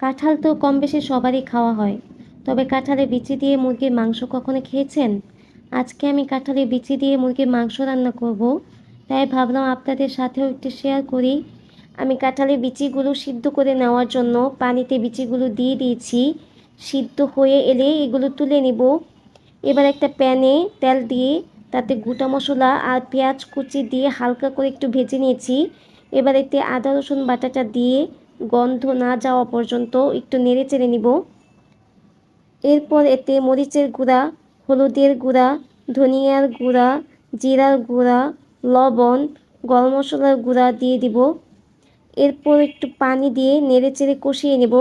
কাঁঠাল তো কম বেশি সবারই খাওয়া হয়। তবে কাঁঠালের বিচি দিয়ে মুরগির মাংস কখনো খেয়েছেন? আজকে আমি কাঁঠালের বিচি দিয়ে মুরগির মাংস রান্না করব। তাই ভাবলাম আপনাদের সাথেও একটু শেয়ার করি। আমি কাঁঠালের বিচিগুলো সিদ্ধ করে নেওয়ার জন্য পানিতে বিচিগুলো দিয়ে দিয়েছি। সিদ্ধ হয়ে এলে এগুলো তুলে নিব। এবার একটা প্যানে তেল দিয়ে তাতে গোটা মশলা আর পেঁয়াজ কুচি দিয়ে হালকা করে একটু ভেজে নিয়েছি। এবার এতে আদা, রসুন বাটাটা দিয়ে গন্ধ না যাওয়া পর্যন্ত একটু নেড়ে চেড়ে নিব। এরপর এতে মরিচের গুঁড়া, হলুদের গুঁড়া, ধনিয়ার গুঁড়া, জিরার গুঁড়া, লবণ, গরম মশলার গুঁড়া দিয়ে দিব। এরপর একটু পানি দিয়ে নেড়ে চেড়ে কষিয়ে নেব।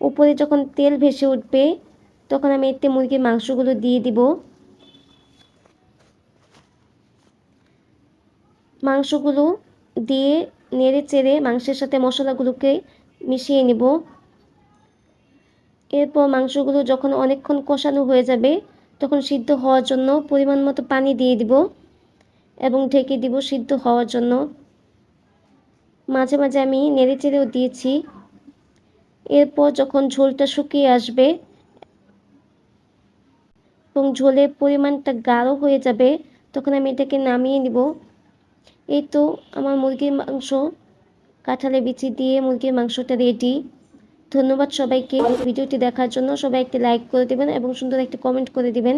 উপরে যখন তেল ভেসে উঠবে, তখন আমি এতে মুরগির মাংসগুলো দিয়ে দিব। মাংসগুলো দিয়ে নেড়ে চেড়ে মাংসের সাথে মশলাগুলোকে মিশিয়ে নেব। এরপর মাংসগুলো যখন অনেকক্ষণ কষানো হয়ে যাবে, তখন সিদ্ধ হওয়ার জন্য পরিমাণ মতো পানি দিয়ে দিব এবং ঢেকে দিব সিদ্ধ হওয়ার জন্য। মাঝে মাঝে আমি নেড়ে চেড়েও দিয়েছি। এরপর যখন ঝোলটা শুকিয়ে আসবে এবং ঝোলের পরিমাণটা গাঢ় হয়ে যাবে, তখন আমি এটাকে নামিয়ে নিব। এই তো আমার মুরগির মাংস। কাঁঠালে বিচি দিয়ে মুরগির মাংসটা রেডি ধন্যবাদ সবাইকে। ভিডিওটি দেখার জন্য সবাই একটি লাইক করে দেবেন এবং সুন্দর একটি কমেন্ট করে দিবেন।